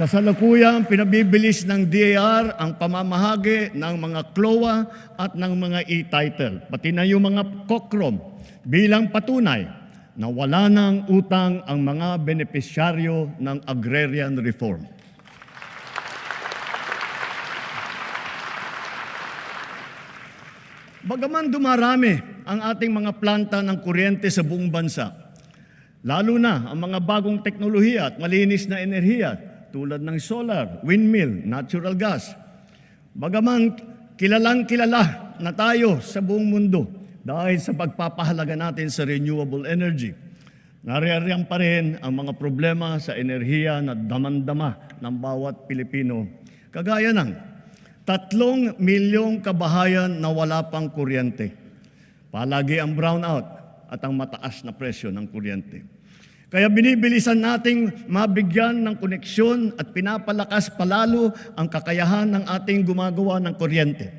Kasalukuyang pinabibilis ng DAR ang pamamahagi ng mga CLOA at ng mga e-title, pati na yung mga COCROM bilang patunay na wala ng utang ang mga benepisyaryo ng agrarian reform. Bagaman dumarami ang ating mga planta ng kuryente sa buong bansa, lalo na ang mga bagong teknolohiya at malinis na enerhiya tulad ng solar, windmill, natural gas. Bagaman kilalang kilala na tayo sa buong mundo dahil sa pagpapahalaga natin sa renewable energy. Nariyariyan pa rin ang mga problema sa enerhiya na damandama ng bawat Pilipino. Kagaya ng tatlong milyong kabahayan na wala pang kuryente. Palagi ang brownout at ang mataas na presyo ng kuryente. Kaya binibilisan nating mabigyan ng koneksyon at pinapalakas palalo ang kakayahan ng ating gumagawa ng kuryente.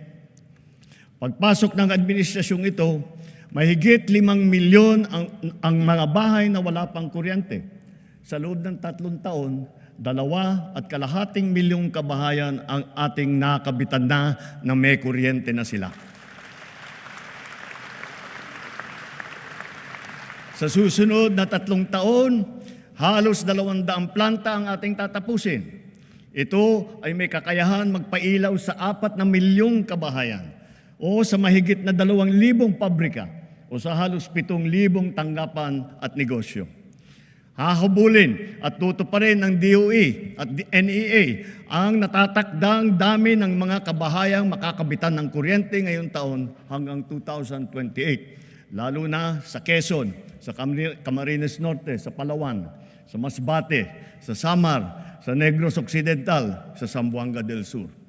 Pagpasok ng administrasyong ito, mahigit limang milyon ang, ang mga bahay na wala pang kuryente. Sa loob ng tatlong taon, dalawa at kalahating milyong kabahayan ang ating nakabitan na na may kuryente na sila. Sa susunod na tatlong taon, halos dalawang daang planta ang ating tatapusin. Ito ay may kakayahan magpailaw sa apat na milyong kabahayan o sa mahigit na dalawang libong pabrika o sa halos pitong libong tanggapan at negosyo. Hahabulin at tutuparin ng DOE at NEA ang natatakdang dami ng mga kabahayang makakabitan ng kuryente ngayong taon hanggang 2028. Lalo na sa Quezon, sa Camarines Norte, sa Palawan, sa Masbate, sa Samar, sa Negros Occidental, sa Zamboanga del Sur.